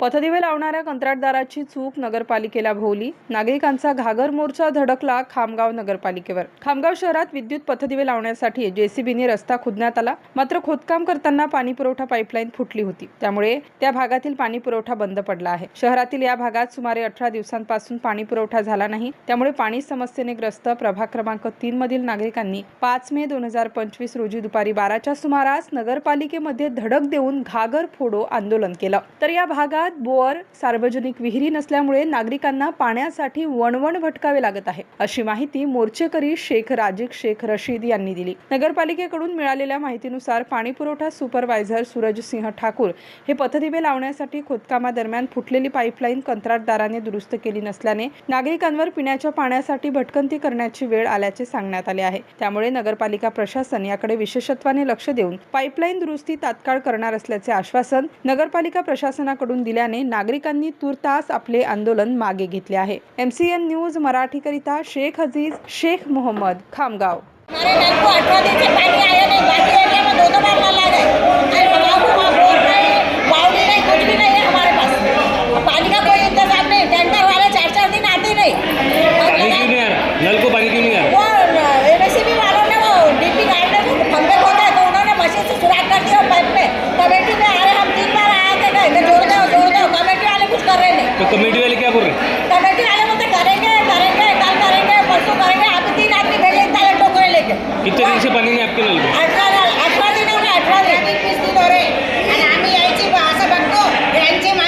पथदिवे लावणाऱ्या कंत्राटदाराची चूक नगरपालिकेला भोवली. नागरिकांचा घागर मोर्चा धडकला खामगाव नगरपालिकेवर. खामगाव शहरात विद्युत पथदिवे लावण्यासाठी जेसीबीने रस्ता खोदण्यात आला. मात्र खोदकाम करताना पाणी पुरवठा पाईपलाईन फुटली होती. त्यामुळे त्या भागातील पाणी पुरवठा बंद पडला आहे. शहरातील या भागात सुमारे अठरा दिवसांपासून पाणी पुरवठा झाला नाही. त्यामुळे पाणी समस्येने ग्रस्त प्रभाग क्रमांक तीन मधील नागरिकांनी पाच मे दोन हजार पंचवीस रोजी दुपारी बाराच्या सुमारास नगरपालिकेमध्ये धडक देऊन घागर फोडो आंदोलन केलं. तर या भागात बोअर सार्वजनिक विहिरी नसल्यामुळे नागरिकांना पाण्यासाठी वणवण भटकावे लागत आहे. अशी माहिती मोर्चेकरी शेख राजिक शेख रशीद यांनी दिली. नगरपालिकेकडून मिळालेल्या माहितीनुसार पाणीपुरवठा सुपरवायझर सूरज सिंह ठाकूर हे पथदिवे लावण्यासाठी खोदकामादरम्यान फुटलेली पाईपलाईन कंत्राटदाराने दुरुस्त केली नसल्याने नागरिकांवर पिण्याच्या पाण्यासाठी भटकंती करण्याची वेळ आल्याचे सांगण्यात आले आहे. त्यामुळे नगरपालिका प्रशासन याकडे विशेषत्वाने लक्ष देऊन पाईपलाईन दुरुस्ती तात्काळ करणार असल्याचे आश्वासन नगरपालिका प्रशासनाकडून दिले दिल्याने नागरिकांनी तुर्तास आपले आंदोलन मागे घेतले आहे. एमसीएन न्यूज मराठीकरिता शेख अजीज शेख मोहम्मद खामगाव. अच्छे पानी आपके